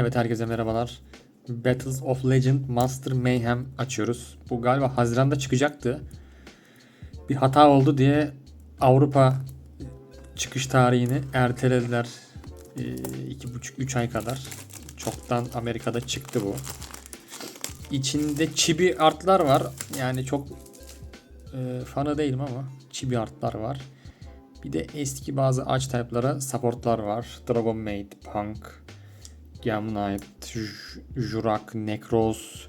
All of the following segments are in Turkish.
Evet herkese merhabalar. Battles of Legend Master Mayhem açıyoruz. Bu galiba Haziran'da çıkacaktı. Bir hata oldu diye Avrupa çıkış tarihini ertelediler. 2,5-3 ay kadar. Çoktan Amerika'da çıktı bu. İçinde chibi artlar var. Yani çok e, fanı değilim ama chibi artlar var. Bir de eski bazı ağaç type'lara supportlar var. Dragon Maid, Punk, Gamnite, J- Jurak, Necros.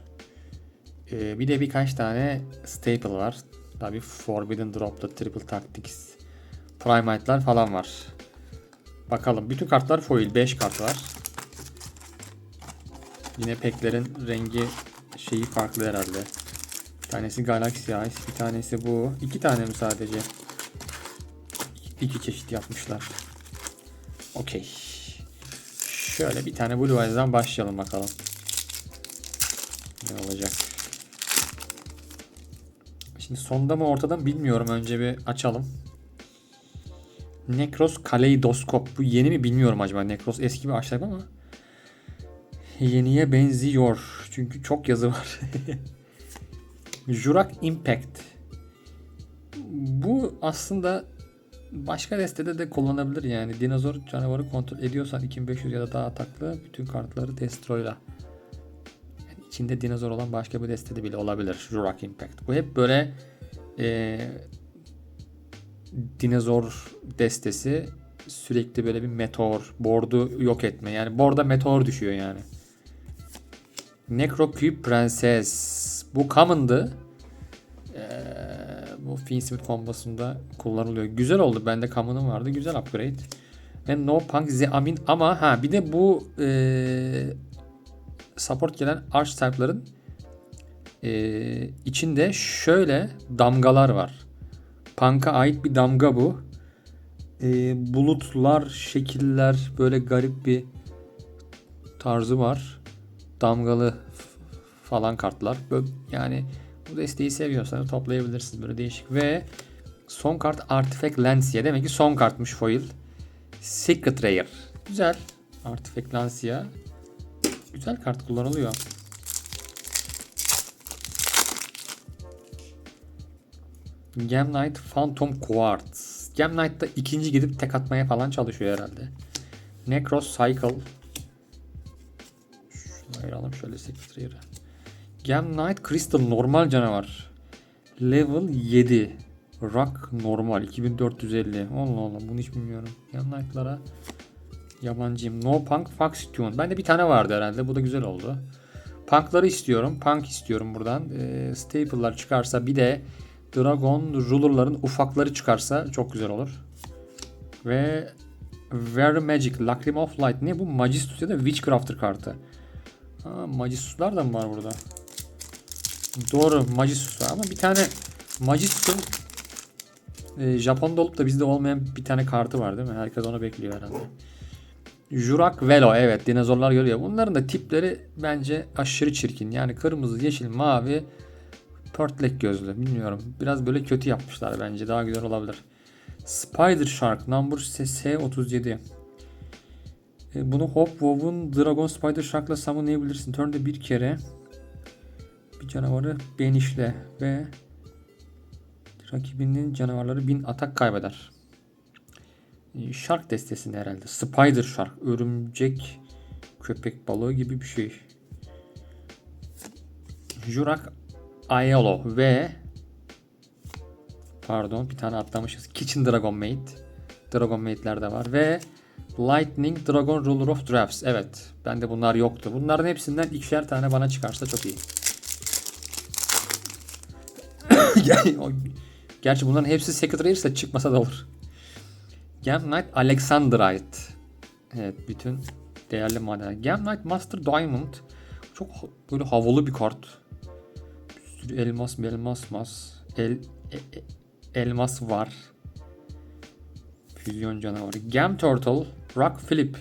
Ee, bir de birkaç tane staple var. Tabi Forbidden Drop'ta Triple Tactics, Primite'lar falan var. Bakalım. Bütün kartlar foil. 5 kart var. Yine peklerin rengi şeyi farklı herhalde. Bir tanesi Galaxy Ice, bir tanesi bu. İki tane mi sadece? İki çeşit yapmışlar. Okey. Şöyle bir tane Blue Eyes'dan başlayalım bakalım. Ne olacak? Şimdi sonda mı ortada mı bilmiyorum. Önce bir açalım. Necros Kaleidoskop. Bu yeni mi bilmiyorum acaba. Necros eski bir aşağıya ama yeniye benziyor. Çünkü çok yazı var. Jurak Impact. Bu aslında başka destede de kullanabilir yani. Dinozor canavarı kontrol ediyorsan 2500 ya da daha ataklı bütün kartları destroyla. Yani içinde dinozor olan başka bir destede bile olabilir. Jurak Impact. Bu hep böyle eee dinozor destesi sürekli böyle bir meteor, board'u yok etme. Yani board'a meteor düşüyor yani. Necrocube Prenses. Bu common'dı. Bu Finsmith kombosunda kullanılıyor. Güzel oldu. Bende common'ım vardı. Güzel upgrade. Ve No Punk Zeamin ama ha bir de bu ee, support gelen archetype'ların ee, içinde şöyle damgalar var. Punk'a ait bir damga bu. Ee, bulutlar, şekiller böyle garip bir tarzı var. Damgalı falan kartlar. Böyle, yani bu desteği seviyorsanız toplayabilirsiniz böyle değişik. Ve son kart Artifact Lancia. Demek ki son kartmış foil. Secret Rare. Güzel. Artifact Lancia. Güzel kart kullanılıyor. Gemnite Phantom Quartz. Gemnite'da ikinci gidip tek atmaya falan çalışıyor herhalde. Necros Cycle. Şunu ayıralım şöyle Secret Rare'ı. Gemnite Crystal normal canavar. Level 7. Rock normal 2450. Allah Allah bunu hiç bilmiyorum. Gemnite'lara yabancıyım. No Punk Fox Tune. Bende bir tane vardı herhalde. Bu da güzel oldu. Punk'ları istiyorum. Punk istiyorum buradan. Ee, staple'lar çıkarsa bir de Dragon Ruler'ların ufakları çıkarsa çok güzel olur. Ve Very Magic Lacrima of Light. Ne bu? Magistus ya da Witchcrafter kartı. Ha, Magistus'lar da mı var burada? Doğru Magistus var ama bir tane Magistus'un e, Japon'da olup da bizde olmayan bir tane kartı var değil mi? Herkes onu bekliyor herhalde. Jurak Velo evet dinozorlar görüyor. Bunların da tipleri bence aşırı çirkin. Yani kırmızı, yeşil, mavi, pörtlek gözlü. Bilmiyorum. Biraz böyle kötü yapmışlar bence. Daha güzel olabilir. Spider Shark number S37. E, Bunu Hop Wow'un Dragon Spider Shark'la summonlayabilirsin. Turn'da bir kere bir canavarı benişle ve rakibinin canavarları bin atak kaybeder. Shark destesinde herhalde. Spider Shark. Örümcek köpek balığı gibi bir şey. Jurak Aiolo ve pardon bir tane atlamışız. Kitchen Dragon Maid. Dragon Maid'ler de var ve Lightning Dragon Ruler of Drafts. Evet. Bende bunlar yoktu. Bunların hepsinden ikişer tane bana çıkarsa çok iyi. Gerçi bunların hepsi Secret Rare ise çıkmasa da olur. Gamnite Alexandrite. Evet bütün değerli madenler. Gamnite Master Diamond. Çok böyle havalı bir kart. Bir sürü elmas elmas mas. El, e- e- elmas var. Füzyon canavarı. Gam Turtle. Rock Flip.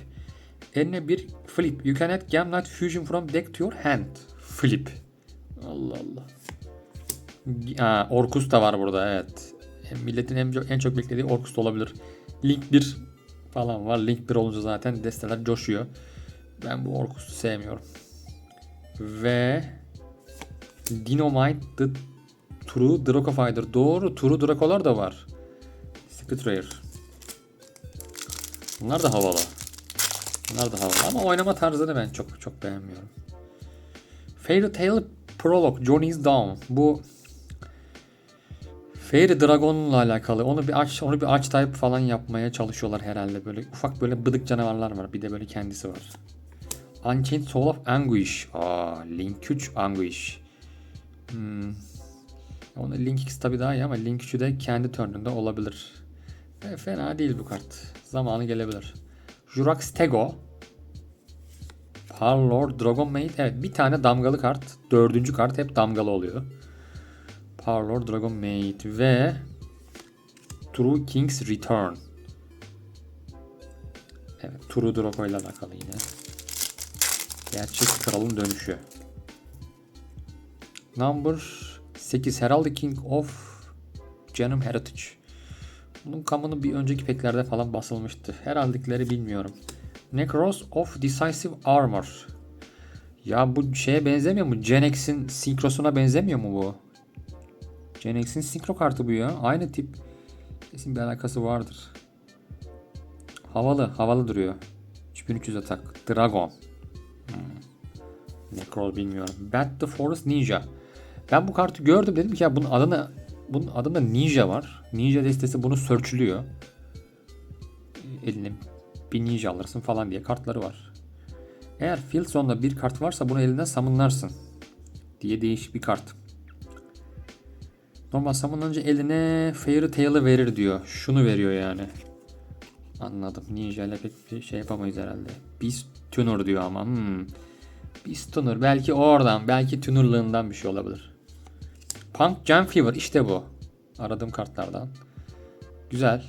Eline bir flip. You can add Gamnite Fusion from deck to your hand. Flip. Allah Allah. Ha, Orkus da var burada evet. Milletin en çok, en çok beklediği Orkus da olabilir. Link 1 falan var. Link 1 olunca zaten desteler coşuyor. Ben bu Orkus'u sevmiyorum. Ve Dynamite the True Draco Fighter. Doğru. True Draco'lar da var. Secret Rare. Bunlar da havalı. Bunlar da havalı ama oynama tarzını ben çok çok beğenmiyorum. Fairy Tail Prologue Journey's Down. Bu Fairy Dragon'la alakalı. Onu bir aç, onu bir aç type falan yapmaya çalışıyorlar herhalde. Böyle ufak böyle bıdık canavarlar var. Bir de böyle kendisi var. Unchained Soul of Anguish. Aa, Link 3 Anguish. Hmm. Onu Link X tabi daha iyi ama Link 3'ü de kendi turnunda olabilir. E, fena değil bu kart. Zamanı gelebilir. Jurax Tego. Parlor Dragon Maid. Evet bir tane damgalı kart. Dördüncü kart hep damgalı oluyor. Parlor Dragon Maid ve True King's Return. Evet True Draco ile alakalı yine. Gerçek kralın dönüşü. Number 8 Herald King of Genome Heritage. Bunun kamını bir önceki peklerde falan basılmıştı. Heraldikleri bilmiyorum. Necros of Decisive Armor. Ya bu şeye benzemiyor mu? Gen X'in sinkrosuna benzemiyor mu bu? Gen X'in sinkro kartı bu ya. Aynı tip. Kesin bir alakası vardır. Havalı. Havalı duruyor. 3300 atak. Dragon. Hmm. Necro bilmiyorum. Bat the Forest Ninja. Ben bu kartı gördüm dedim ki ya bunun adına bunun adında Ninja var. Ninja destesi bunu searchliyor. Eline bir ninja alırsın falan diye kartları var. Eğer field bir kart varsa bunu elinden summonlarsın. Diye değişik bir kart. Normal summonlanınca eline Fairy Tail'ı verir diyor. Şunu veriyor yani. Anladım. Ninja ile pek bir şey yapamayız herhalde. Beast Tuner diyor ama. Hmm. Beast Tuner. Belki oradan. Belki tunerlığından bir şey olabilir. Punk Jam Fever. işte bu. Aradığım kartlardan. Güzel.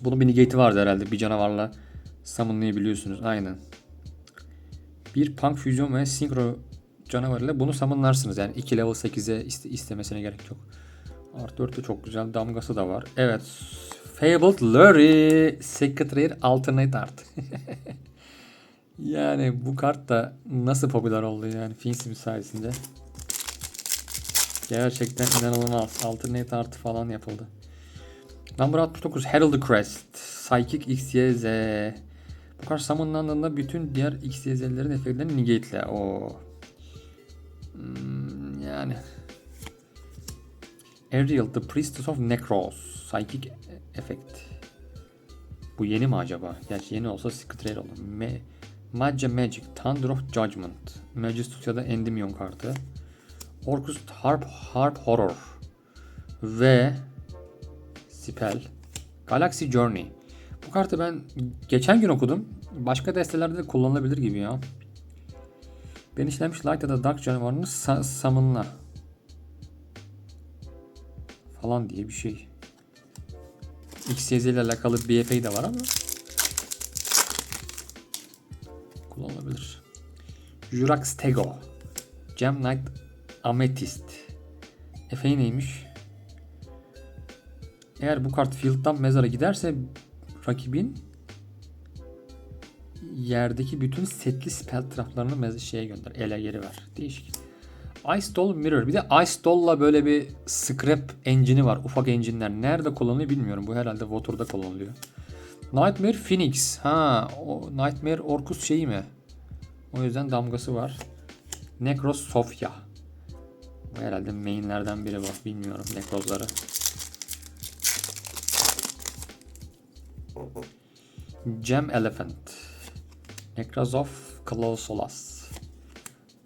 Bunun bir negate'i vardı herhalde. Bir canavarla summonlayabiliyorsunuz. Aynen. Bir punk füzyon ve synchro canavarıyla bunu summonlarsınız. Yani 2 level 8'e iste- istemesine gerek yok. Art 4'te çok güzel damgası da var. Evet. Fabled Lurie Secret Rare Alternate Art. yani bu kart da nasıl popüler oldu yani Finstim sayesinde. Gerçekten inanılmaz. Alternate Art falan yapıldı. Number 69 Herald Crest Psychic XYZ Bu kart summonlandığında bütün diğer XYZ'lerin efektlerini negate'le. O Hmm, yani Ariel The Priestess of Necros Psychic Effect Bu yeni mi acaba? Gerçi yeni olsa Secret olur. Me Maggia Magic Thunder of Judgment Magistus ya da Endymion kartı Orcus Harp Harp Horror ve Spell Galaxy Journey Bu kartı ben geçen gün okudum. Başka destelerde de kullanılabilir gibi ya. Ben işlemiş Light ya da Dark canavarını sa- summonla. Falan diye bir şey. XYZ ile alakalı bir epey de var ama kullanılabilir. Jurax Tego Gem Knight Amethyst Efe'yi neymiş? Eğer bu kart field'dan mezara giderse rakibin yerdeki bütün setli spell traplarını şeye gönder. Ele geri ver. Değişik. Ice Doll Mirror. Bir de Ice Doll'la böyle bir scrap engine'i var. Ufak engine'ler. Nerede kullanılıyor bilmiyorum. Bu herhalde Water'da kullanılıyor. Nightmare Phoenix. Ha, o Nightmare Orcus şeyi mi? O yüzden damgası var. Necros Sofia. Bu herhalde mainlerden biri var. Bilmiyorum Necros'ları. Gem Elephant. Necrozov Clausolas.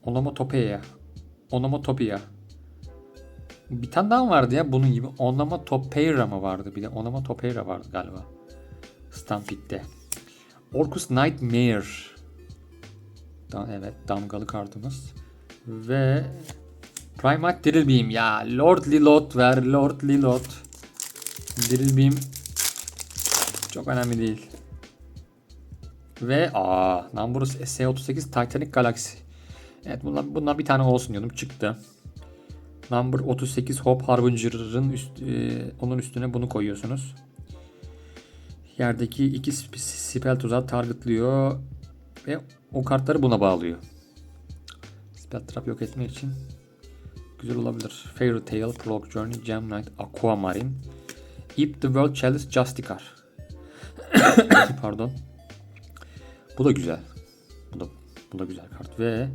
Onomatopeia. Onomatopeia. Bir tane daha vardı ya bunun gibi. Onomatopeira mı vardı? Bir de Onomatopeira vardı galiba. Stampede. Orcus Nightmare. Da, evet damgalı kartımız. Ve Primate Drill Beam. Ya Lord Lilot ver. Lord Lilot. Drill Beam çok önemli değil. Ve aa Numberus S38 Titanic Galaxy. Evet bunlar, bunlar bir tane olsun diyordum. Çıktı. Number 38 Hope Harbinger'ın üst, e, onun üstüne bunu koyuyorsunuz. Yerdeki iki sp- spell tuzağı targetlıyor. Ve o kartları buna bağlıyor. Spell Trap yok etmek için güzel olabilir. Fairy Tail, Prologue Journey, Gem Knight, Aquamarine, Eat the World Chalice, Justicar. Pardon. Bu da güzel. Bu da bu da güzel kart ve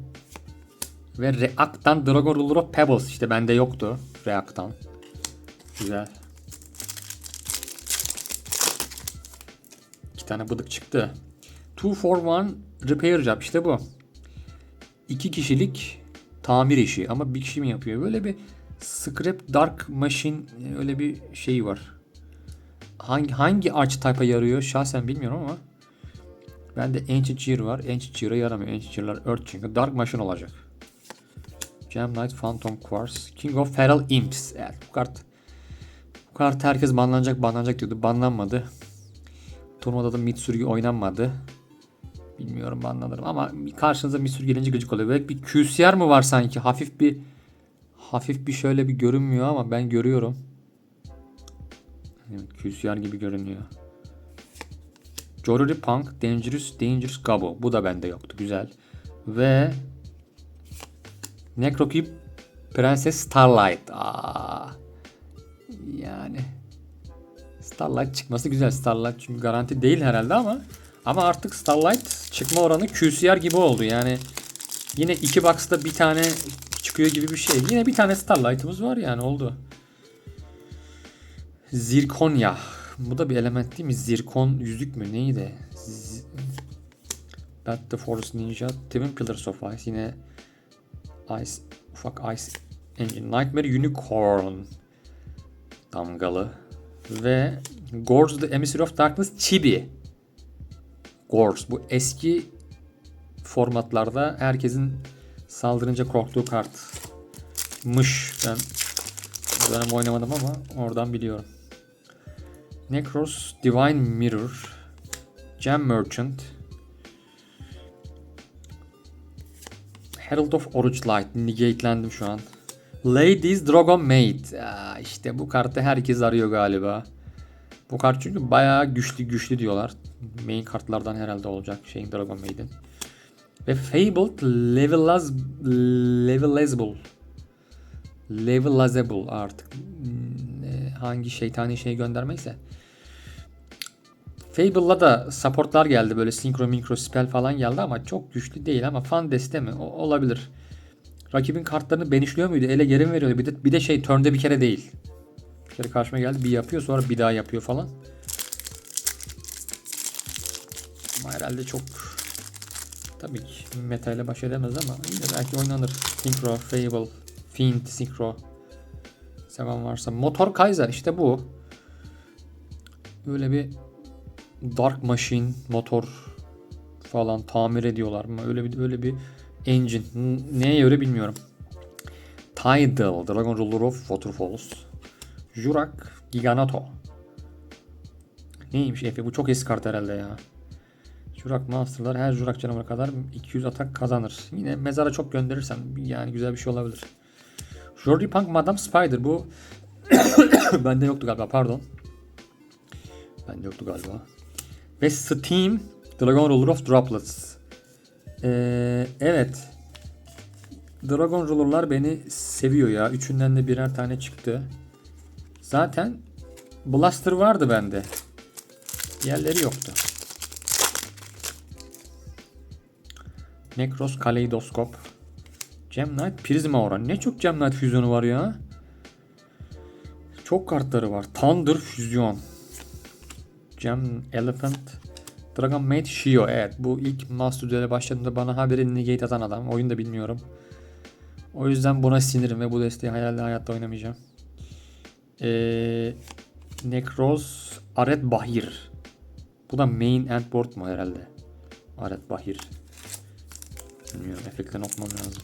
ve React'tan Dragon Ruler of Pebbles işte bende yoktu React'tan. Güzel. İki tane bıdık çıktı. 2 for 1 repair job işte bu. İki kişilik tamir işi ama bir kişi mi yapıyor? Böyle bir Scrap Dark Machine öyle bir şey var. Hangi hangi archetype'a yarıyor şahsen bilmiyorum ama bende Ancient Cheer var. Ancient Cheer'a yaramıyor. Ancient Cheer'lar Earth çünkü Dark Machine olacak. Gem Knight Phantom Quartz. King of Feral Imps. Evet bu kart bu kart herkes banlanacak banlanacak diyordu. Banlanmadı. Turnuvada da Mitsurgi oynanmadı. Bilmiyorum banlanırım ama karşınıza Mitsuru gelince gıcık oluyor. Böyle bir QCR mı var sanki? Hafif bir hafif bir şöyle bir görünmüyor ama ben görüyorum. QCR gibi görünüyor. Joruri Punk, Dangerous, Dangerous Gabo. Bu da bende yoktu. Güzel. Ve Necrokeep Prenses Starlight. Aa. Yani Starlight çıkması güzel. Starlight çünkü garanti değil herhalde ama ama artık Starlight çıkma oranı QCR gibi oldu. Yani yine iki box'ta bir tane çıkıyor gibi bir şey. Yine bir tane Starlight'ımız var yani oldu. Zirkonya. Bu da bir element değil mi? Zirkon yüzük mü? Neydi? Z Bat the Forest Ninja. Twin Pillars of Ice. Yine Ice. Ufak Ice Engine. Nightmare Unicorn. Damgalı. Ve Gorge the Emissary of Darkness Chibi. Gorge. Bu eski formatlarda herkesin saldırınca korktuğu kartmış. Ben dönem oynamadım ama oradan biliyorum. Necros Divine Mirror Gem Merchant Herald of Orange Light Negate'lendim şu an. Ladies Dragon Maid. Aa, işte bu kartı herkes arıyor galiba. Bu kart çünkü bayağı güçlü güçlü diyorlar. Main kartlardan herhalde olacak şeyin Dragon Maid'in. Ve Fabled Levelaz Levelazable Levelazable artık hmm, hangi şeytani şey göndermeyse. Fable'la da supportlar geldi böyle synchro mikro spell falan geldi ama çok güçlü değil ama fan deste mi? O, olabilir. Rakibin kartlarını benişliyor muydu? Ele geri mi veriyordu? Bir de, bir de şey turn'de bir kere değil. Bir kere karşıma geldi bir yapıyor sonra bir daha yapıyor falan. Ama herhalde çok tabii ki meta ile baş edemez ama yine belki oynanır. Synchro, Fable, Fiend, Synchro. Seven varsa. Motor Kaiser işte bu. Böyle bir Dark Machine motor falan tamir ediyorlar mı? Öyle bir öyle bir engine. Neye göre bilmiyorum. Tidal, Dragon Ruler of Waterfalls. Jurak, Giganato. Neymiş Efe? Bu çok eski kart herhalde ya. Jurak Master'lar her Jurak canavara kadar 200 atak kazanır. Yine mezara çok gönderirsem yani güzel bir şey olabilir. Jordi Punk Madame Spider bu bende yoktu galiba pardon. Bende yoktu galiba. Ve Steam Dragon Ruler of Droplets. Ee, evet. Dragon Ruler'lar beni seviyor ya. Üçünden de birer tane çıktı. Zaten Blaster vardı bende. Diğerleri yoktu. Necros Kaleidoskop. Gem Knight Prisma Aura. Ne çok Gem füzyonu var ya. Çok kartları var. Thunder füzyon. Gem Elephant. Dragon Maid Shio. Evet bu ilk Master Duel'e başladığında bana haberi negate atan adam. Oyunu da bilmiyorum. O yüzden buna sinirim ve bu desteği hayalde hayatta oynamayacağım. Ee, Necros Aret Bahir. Bu da main end board mu herhalde? Aret Bahir. Bilmiyorum efektten okumam lazım.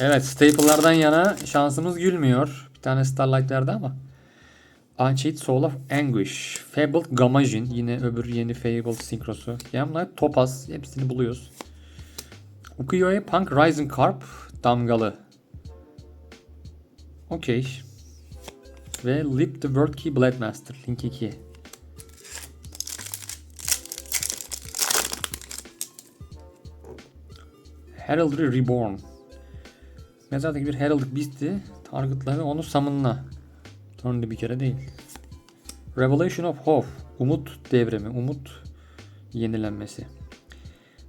Evet staple'lardan yana şansımız gülmüyor. Bir tane Starlight'lerde ama. Unchained Soul of Anguish. Fabled Gamajin. Yine öbür yeni Fabled Synchrosu. Gemlight Topaz. Hepsini buluyoruz. Ukiyo-e Punk Rising Carp. Damgalı. Okey. Ve Lip the World Key Blade Master. Link 2. Heraldry Reborn. Mezardaki bir Heraldic Beast'i targetla ve onu summonla. Turn'da bir kere değil. Revelation of Hope. Umut devrimi. Umut yenilenmesi.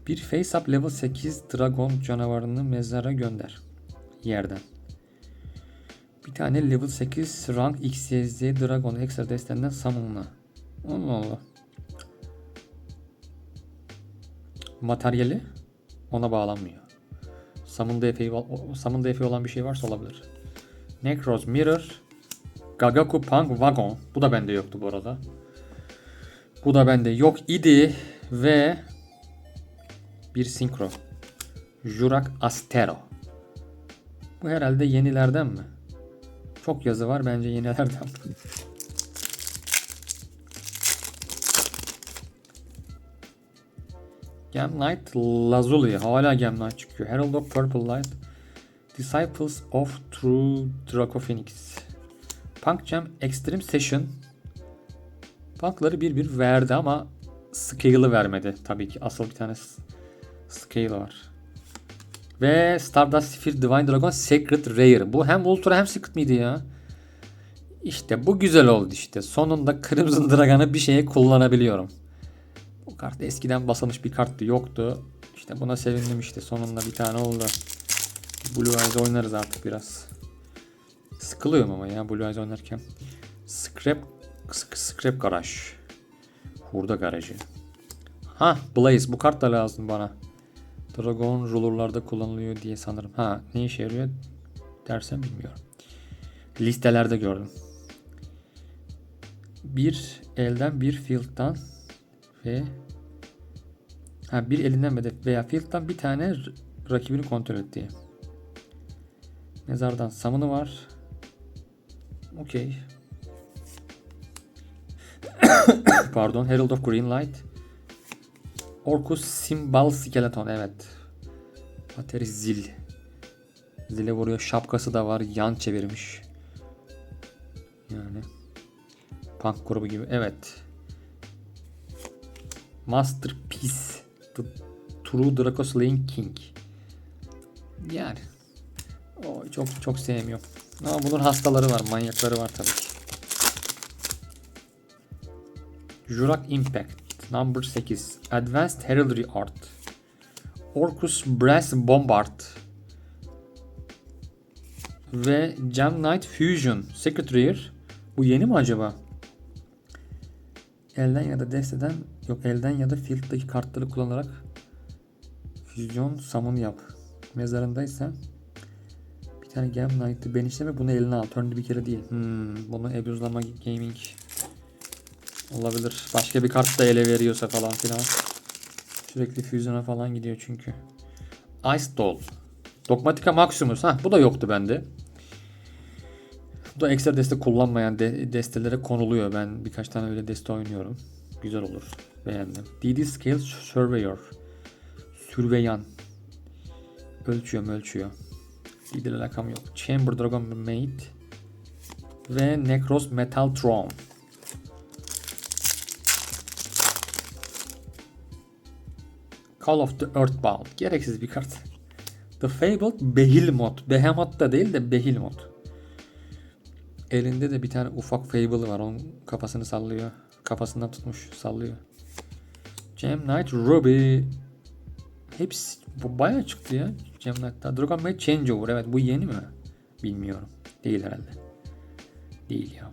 Bir face up level 8 dragon canavarını mezara gönder. Yerden. Bir tane level 8 rank XYZ dragon ekstra destenden summonla. Allah Allah. Materyali ona bağlanmıyor. Summon'da epey, Summon'da epey olan bir şey varsa olabilir. Necros Mirror. Gagaku Punk Wagon. Bu da bende yoktu bu arada. Bu da bende yok idi. Ve bir Synchro. Jurak Astero. Bu herhalde yenilerden mi? Çok yazı var bence yenilerden. Gem Knight Lazuli. Hala Gem Knight çıkıyor. Herald of Purple Light. Disciples of True Draco Phoenix. Punk Jam Extreme Session. Punk'ları bir bir verdi ama Scale'ı vermedi. Tabii ki asıl bir tane Scale var. Ve Stardust Sphere Divine Dragon Secret Rare. Bu hem Ultra hem Secret miydi ya? İşte bu güzel oldu işte. Sonunda Crimson Dragon'ı bir şeye kullanabiliyorum. Bu kart eskiden basılmış bir karttı yoktu. İşte buna sevindim işte sonunda bir tane oldu. Blue Eyes oynarız artık biraz. Sıkılıyorum ama ya Blue Eyes oynarken. Scrap Scrap Garaj. Hurda garajı. Ha Blaze bu kart da lazım bana. Dragon ruler'larda kullanılıyor diye sanırım. Ha ne işe yarıyor dersem bilmiyorum. Listelerde gördüm. Bir elden bir field'dan ve ha bir elinden ve veya field'dan bir tane rakibini kontrol ettiği. Mezardan samını var. Okey. Pardon. Herald of Green Light. Orcus Symbol Skeleton. Evet. Pateri zil. Zile vuruyor. Şapkası da var. Yan çevirmiş. Yani. Punk grubu gibi. Evet. Masterpiece. The True Draco Slaying King. Yani. O çok çok sevmiyorum. Ama bunun hastaları var, manyakları var tabii ki. Jurak Impact Number 8 Advanced Heraldry Art Orcus Brass Bombard ve Gem Knight Fusion Secret Rare Bu yeni mi acaba? Elden ya da desteden yok elden ya da field'daki kartları kullanarak füzyon summon yap. Mezarındaysa bir tane Gem Knight'ı benişleme bunu eline al. Turn'da bir kere değil. Hmm, bunu Abuzlama Gaming olabilir. Başka bir kart da ele veriyorsa falan filan. Sürekli füzyona falan gidiyor çünkü. Ice Doll. Dogmatika Maximus. Ha bu da yoktu bende. Bu da ekstra deste kullanmayan de- destelere konuluyor. Ben birkaç tane öyle deste oynuyorum. Güzel olur. Beğendim. DD Scale Surveyor. Sürveyan. Ölçüyor ölçüyor. İle alakam yok. Chamber Dragon Mate. Ve Necros Metal Throne. Call of the Earthbound. Gereksiz bir kart. The Fabled Behemoth. Behemoth da değil de Behemoth. Elinde de bir tane ufak Fable var. Onun kafasını sallıyor. Kafasından tutmuş sallıyor. Gem Knight Ruby. Hepsi bu bayağı çıktı ya. Gem Knight'ta. Dragon Maid Changeover. Evet bu yeni mi? Bilmiyorum. Değil herhalde. Değil ya.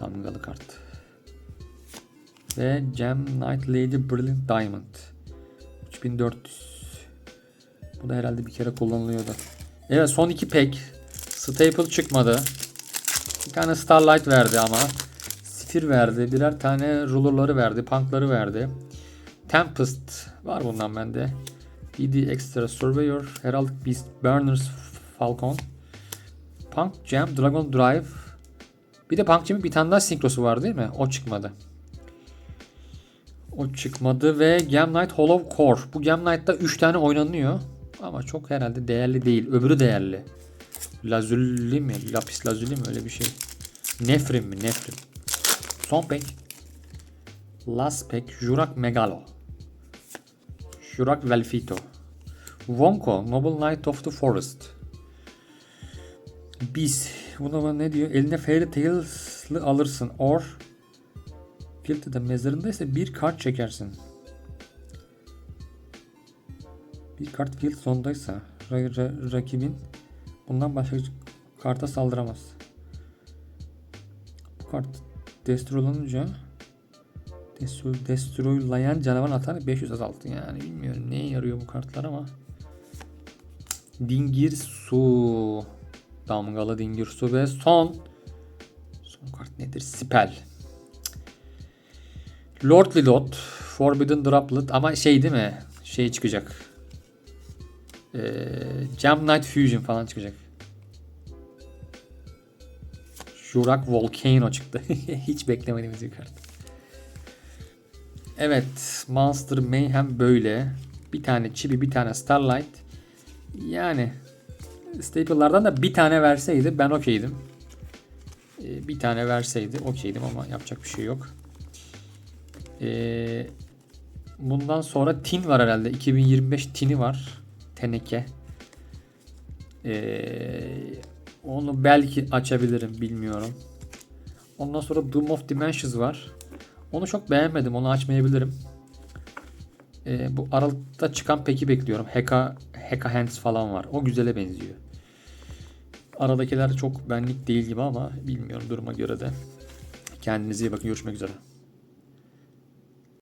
Damgalı kart. Ve Gem Knight Lady Brilliant Diamond. 3400. Bu da herhalde bir kere kullanılıyordu. Evet son iki pack. Staple çıkmadı. Bir tane Starlight verdi ama. Sifir verdi. Birer tane ruler'ları verdi. Punk'ları verdi. Tempest var bundan bende. BD Extra Surveyor. Heraldic Beast Burners Falcon. Punk Jam Dragon Drive. Bir de Punk Jam'in bir tane daha sinkrosu var değil mi? O çıkmadı. O çıkmadı ve Gem Knight Hollow Core. Bu Gem Knight'ta 3 tane oynanıyor. Ama çok herhalde değerli değil. Öbürü değerli. Lazuli mi? Lapis lazuli mi? Öyle bir şey. Nefrim mi? Nefrim. Son pack. Last pack. Jurak Megalo. Jurak Velfito. Wonko, Noble Knight of the Forest. Biz. Buna ne diyor? Eline Fairy Tales'lı alırsın. Or Field'de mezarındaysa bir kart çekersin. Bir kart field zondaysa ra- ra- rakibin bundan başka karta saldıramaz. Bu kart destroylanınca destroy, destroylayan canavar atar 500 azaltı yani bilmiyorum neye yarıyor bu kartlar ama Dingir su damgalı dingir su ve son son kart nedir? Spell. Lord Lidot Forbidden Droplet ama şey değil mi? Şey çıkacak. Ee, Jam Knight Fusion falan çıkacak. Jurak Volcano çıktı. Hiç beklemediğimiz bir kart. Evet. Monster Mayhem böyle. Bir tane Chibi, bir tane Starlight. Yani Staple'lardan da bir tane verseydi ben okeydim. Ee, bir tane verseydi okeydim ama yapacak bir şey yok. Ee, bundan sonra Tin var herhalde. 2025 Tin'i var. Teneke. Ee, onu belki açabilirim bilmiyorum. Ondan sonra Doom of Dimensions var. Onu çok beğenmedim. Onu açmayabilirim. Ee, bu Aralık'ta çıkan peki bekliyorum. Heka, Heka Hands falan var. O güzele benziyor. Aradakiler çok benlik değil gibi ama bilmiyorum duruma göre de. Kendinize iyi bakın. Görüşmek üzere.